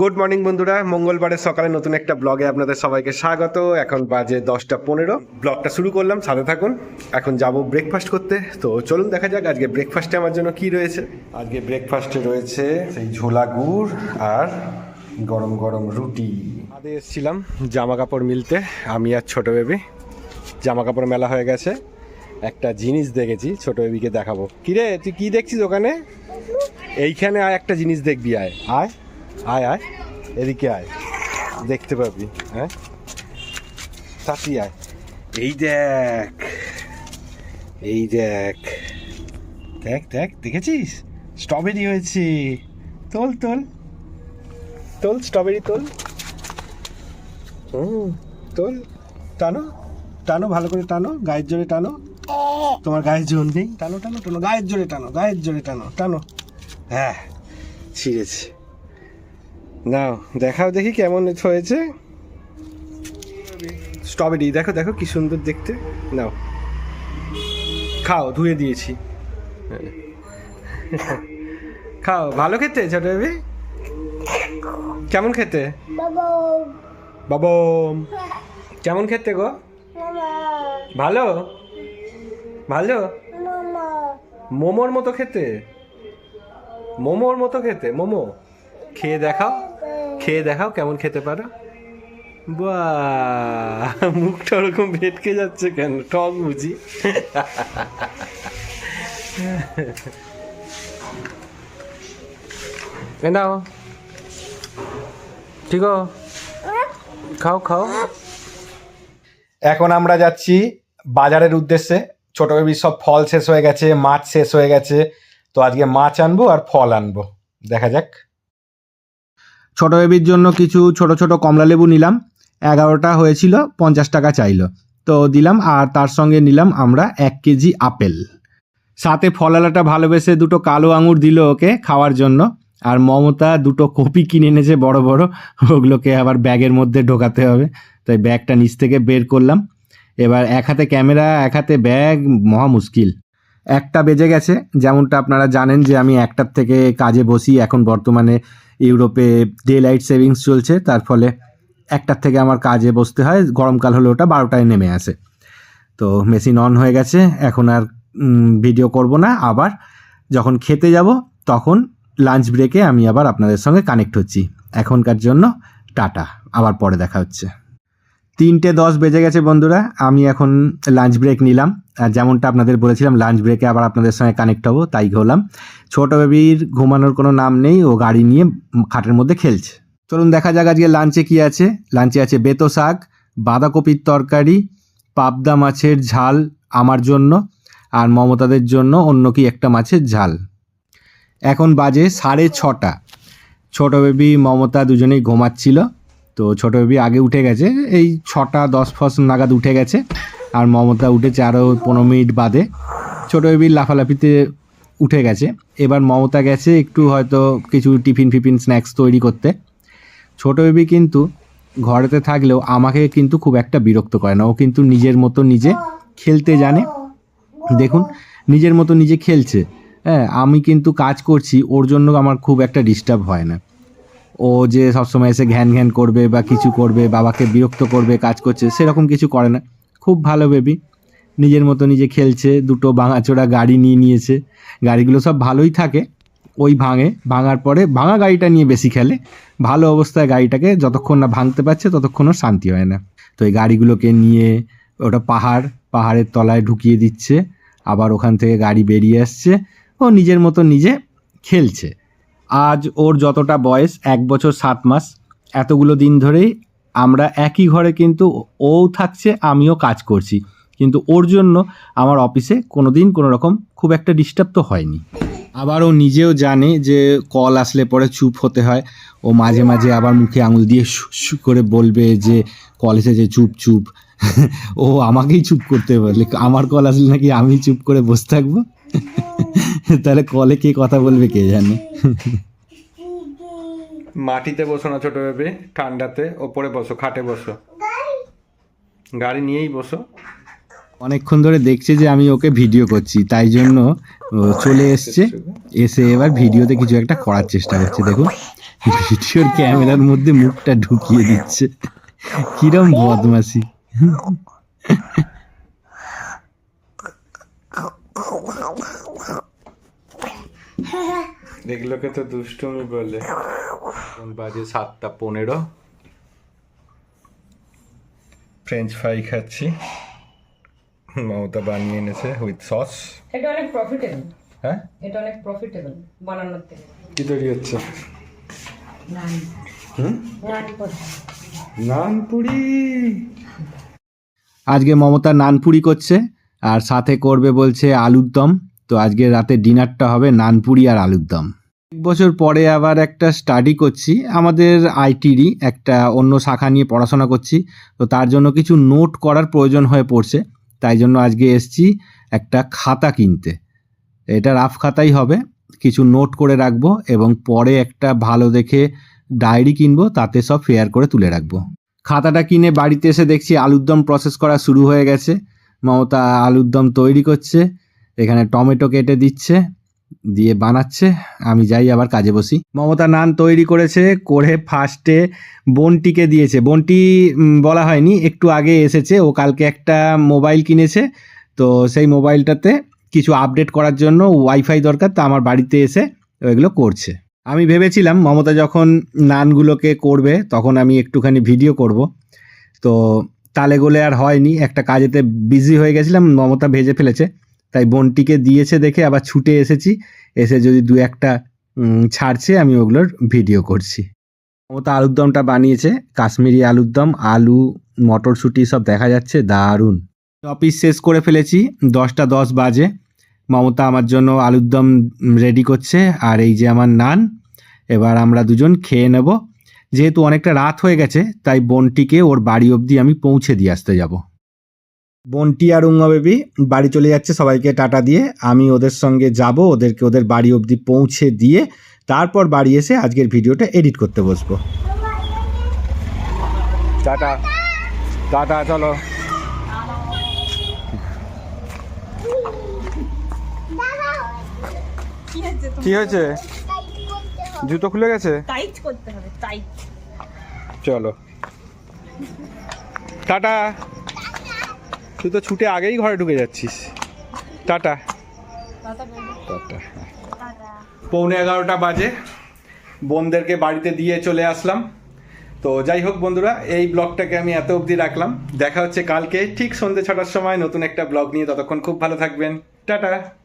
Good morning বন্ধুরা। মঙ্গলবারের সকালে নতুন একটা ব্লগে আপনাদের সবাইকে স্বাগত। এখন বাজে দশটা পনেরো। ব্লগটা শুরু করলাম, সাথে থাকুন। এখন যাব ব্রেকফাস্ট করতে। তো চলুন, দেখা যাক আজকে ব্রেকফাস্টে আমার জন্য কি রয়েছে। আজকে ব্রেকফাস্টে রয়েছে সেই ঝোলা গুড় আর গরম গরম রুটি। আদে এসেছিলাম জামা কাপড় মিলতে, আমি আর ছোট বেবি জামা কাপড় মেলা হয়ে গেছে। একটা জিনিস দেখেছি, ছোট বেবিকে দেখাবো। কিরে, তুই কি দেখছিস ওখানে? এইখানে আয়, একটা জিনিস দেখবি, আয়। আয়। আয় আয়। এদিকে আয়। দেখতে পাবি হ্যাঁ? তাতি আয়। এই দেখ এই দেখ। দেখ দেখ, দেখেছিস? স্ট্রবেরি হয়েছে। তোল তোল। তোল, স্ট্রবেরি তোল। হুম, তোল। টানো টানো, ভালো করে টানো। গায়ের জোরে টানো। তোমার গায়ের জোর নেই। টানো টানো টানো। গায়ের জোরে টানো, গায়ের জোরে টানো টানো। হ্যাঁ ছিঁড়েছে। নাও দেখাও দেখি কেমন হয়েছে। স্ট্রবেরি দেখো দেখো কি সুন্দর দেখতে। নাও খাও, ধুয়ে দিয়েছি। খাও, ভালো খেতে, ছোট বেবি কেমন খেতে? বাবা বাবা কেমন খেতে গো? ভালো? ভালো? মোমোর মতো খেতে? মোমোর মতো খেতে, মোমো? খেয়ে দেখাও। খেয়ে দেখাও কেমন খেতে পারো। মুখটা ওরকম ভেটকে যাচ্ছে কেন? টক বুঝি নাও। ঠিক খাও খাও। এখন আমরা যাচ্ছি বাজারের উদ্দেশ্যে। ছোট বেবির সব ফল শেষ হয়ে গেছে, মাছ শেষ হয়ে গেছে। তো আজকে মাছ আনব আর ফল আনব। দেখা যাক। ছোট বেবির জন্য কিছু ছোট ছোট কমলা লেবু নিলাম। এগারোটা হয়েছিল, পঞ্চাশ টাকা চাইলো। তো দিলাম, আর তার সঙ্গে নিলাম আমরা এক কেজি আপেল। সাথে ফলালাটা ভালোবেসে দুটো কালো আঙুর দিল ওকে খাওয়ার জন্য। আর মমতা দুটো কপি কিনে এনেছে বড় বড়, ওগুলোকে আবার ব্যাগের মধ্যে ঢোকাতে হবে। তাই ব্যাগটা নিচ থেকে বের করলাম। এবার এক হাতে ক্যামেরা, এক হাতে ব্যাগ, মহা মুশকিল। একটা বেজে গেছে। যেমনটা আপনারা জানেন যে আমি একটার থেকে কাজে বসি, এখন বর্তমানে ইউরোপে ডে লাইট সেভিংস চলছে, তার ফলে একটার থেকে আমার কাজে বসতে হয়, গরমকাল হলে ওটা বারোটায় নেমে আসে। তো মেশিন অন হয়ে গেছে, এখন আর ভিডিও করব না। আবার যখন খেতে যাব, তখন লাঞ্চ ব্রেকে আমি আবার আপনাদের সঙ্গে কানেক্ট হচ্ছি। এখনকার জন্য টাটা, আবার পরে দেখা হচ্ছে। তিনটে দশ বেজে গেছে বন্ধুরা, আমি এখন লাঞ্চ ব্রেক নিলাম। আর যেমনটা আপনাদের বলেছিলাম লাঞ্চ ব্রেকে আবার আপনাদের সঙ্গে কানেক্ট হব, তাই হলাম। ছোট বেবির ঘুমানোর কোনো নাম নেই, ও গাড়ি নিয়ে খাটের মধ্যে খেলছে। চলুন দেখা যাক আজকে লাঞ্চে কি আছে। লাঞ্চে আছে বেতো শাক, বাঁধাকপির তরকারি, পাবদা মাছের ঝাল আমার জন্য আর মমতাদের জন্য অন্য কি একটা মাছের ঝাল। এখন বাজে সাড়ে ছটা। ছোট বেবি, মমতা দুজনেই ঘুমাচ্ছিল। তো ছোট বেবি আগে উঠে গেছে, এই ছটা দশ ফস নাগাদ উঠে গেছে। আর মমতা উঠেছে আরও পনেরো মিনিট বাদে। ছোট বেবির লাফালাফিতে উঠে গেছে। এবার মমতা গেছে একটু হয়তো কিছু টিফিন ফিফিন স্ন্যাক্স তৈরি করতে। ছোট বেবি কিন্তু ঘরেতে থাকলেও আমাকে কিন্তু খুব একটা বিরক্ত করে না। ও কিন্তু নিজের মতো নিজে খেলতে জানে। দেখুন, নিজের মতো নিজে খেলছে। হ্যাঁ আমি কিন্তু কাজ করছি, ওর জন্য আমার খুব একটা ডিস্টার্ব হয় না। ও যে সবসময় এসে ঘ্যান ঘ্যান করবে বা কিছু করবে, বাবাকে বিরক্ত করবে, কাজ করছে, সেরকম কিছু করে না। খুব ভালো বেবি। নিজের মতো নিজে খেলছে, দুটো ভাঙাচোরা গাড়ি নিয়ে নিয়েছে। গাড়িগুলো সব ভালোই থাকে, ওই ভাঙে। ভাঙার পরে ভাঙা গাড়িটা নিয়ে বেশি খেলে। ভালো অবস্থায় গাড়িটাকে যতক্ষণ না ভাঙতে পারছে, ততক্ষণ শান্তি হয় না। তো এই গাড়িগুলোকে নিয়ে ওটা পাহাড়, পাহাড়ের তলায় ঢুকিয়ে দিচ্ছে। আবার ওখান থেকে গাড়ি বেরিয়ে আসছে। ও নিজের মতো নিজে খেলছে। আজ ওর যতটা বয়স, এক বছর সাত মাস, এতগুলো দিন ধরেই আমরা একই ঘরে কিন্তু ও থাকছে, আমিও কাজ করছি। কিন্তু ওর জন্য আমার অফিসে কোনো দিন কোনো রকম খুব একটা ডিস্টার্ব তো হয়নি। আবার ও নিজেও জানে যে কল আসলে পরে চুপ হতে হয়। ও মাঝে মাঝে আবার মুখে আঙুল দিয়ে শু করে বলবে যে কল এসেছে চুপ চুপ। ও আমাকেই চুপ করতে বলে আমার কল আসলে নাকি আমি চুপ করে বসে থাকব? তাহলে কলে কে কথা বলবে কে জানে? মাটিতে বসো না ছোট ভেবে ঠান্ডাতে ওপরে বসো খাটে বসো। গাড়ি নিয়েই বসো। অনেকক্ষণ ধরে দেখছে যে আমি ওকে ভিডিও করছি, তাই জন্য চলে এসছে। এসে এবার ভিডিওতে কিছু একটা করার চেষ্টা করছে, দেখুন। ভিডিওর ক্যামেরার মধ্যে মুখটা ঢুকিয়ে দিচ্ছে। কিরম বদমাসি এগুলোকে তো দুষ্টুমি বলে। বাজে সাতটা পনেরো। ফ্রেঞ্চ ফ্রাই খাচ্ছি। মমতা বানিয়ে এনেছে উইথ সস এটা অনেক প্রফিটেবল হ্যাঁ? এটা অনেক প্রফিটেবল বানানোর থেকে। কি তৈরি হচ্ছে? নান। হুম? নানপুরি। আজকে মমতা নানপুরি করছে আর সাথে করবে বলছে আলুর দম। তো আজকে রাতে ডিনারটা হবে নানপুরি আর আলুর দম। এক বছর পরে আবার একটা স্টাডি করছি আমাদের আইটিরই একটা অন্য শাখা নিয়ে পড়াশোনা করছি। তো তার জন্য কিছু নোট করার প্রয়োজন হয়ে পড়ছে। তাই জন্য আজকে এসছি একটা খাতা কিনতে। এটা রাফ খাতাই হবে। কিছু নোট করে রাখব এবং পরে একটা ভালো দেখে ডায়েরি কিনবো, তাতে সব ফেয়ার করে তুলে রাখব। খাতাটা কিনে বাড়িতে এসে দেখছি আলুর দম প্রসেস করা শুরু হয়ে গেছে। মমতা আলুর দম তৈরি করছে। এখানে টমেটো কেটে দিচ্ছে। দিয়ে বানাচ্ছে, আমি যাই আবার কাজে বসি। মমতা নান তৈরি করেছে, করে ফার্স্টে বনটিকে দিয়েছে। বনটি বলা হয়নি, একটু আগে এসেছে, ও কালকে একটা মোবাইল কিনেছে, তো সেই মোবাইলটাতে কিছু আপডেট করার জন্য ওয়াইফাই দরকার, তো আমার বাড়িতে এসে ওইগুলো করছে। আমি ভেবেছিলাম, মমতা যখন নানগুলোকে করবে, তখন আমি একটুখানি ভিডিও করব। তো তালে গোলে আর হয়নি, একটা কাজেতে বিজি হয়ে গেছিলাম, মমতা ভেজে ফেলেছে। তাই বোনটিকে দিয়েছে দেখে আবার ছুটে এসেছি। এসে যদি দু একটা ছাড়ছে, আমি ওগুলোর ভিডিও করছি। মমতা আলুর দমটা বানিয়েছে, কাশ্মীরি আলুর দম আলু, মটরশুঁটি সব দেখা যাচ্ছে, দারুণ। অফিস শেষ করে ফেলেছি, দশটা দশ বাজে। মমতা আমার জন্য আলুর দম রেডি করছে, আর এই যে আমার নান, এবার আমরা দুজন খেয়ে নেব। যেহেতু অনেকটা রাত হয়ে গেছে, তাই বোনটিকে ওর বাড়ি অবধি আমি পৌঁছে দিয়ে আসতে যাব। বন্টি আর উঙ্গা বেবি বাড়ি চলে যাচ্ছে সবাইকে টাটা দিয়ে। আমি ওদের সঙ্গে যাব ওদেরকে ওদের বাড়ি অবধি পৌঁছে দিয়ে তারপর বাড়ি এসে আজকের ভিডিওটা এডিট করতে বসবো। টাটা। টাটা চলো। কি হয়েছে জুতো খুলে গেছে? টাইট করতে হবে টাইট চলো। টাটা। তুই তো ছুটে আগেই ঘরে ঢুকে যাচ্ছিস। টাটা। টাটা পৌনে এগারোটা বাজে। বোনদেরকে বাড়িতে দিয়ে চলে আসলাম। তো যাই হোক বন্ধুরা এই ব্লগটাকে আমি এত অবধি রাখলাম। দেখা হচ্ছে কালকে ঠিক সন্ধ্যে ছটার সময় নতুন একটা ব্লগ নিয়ে। ততক্ষণ খুব ভালো থাকবেন। টাটা।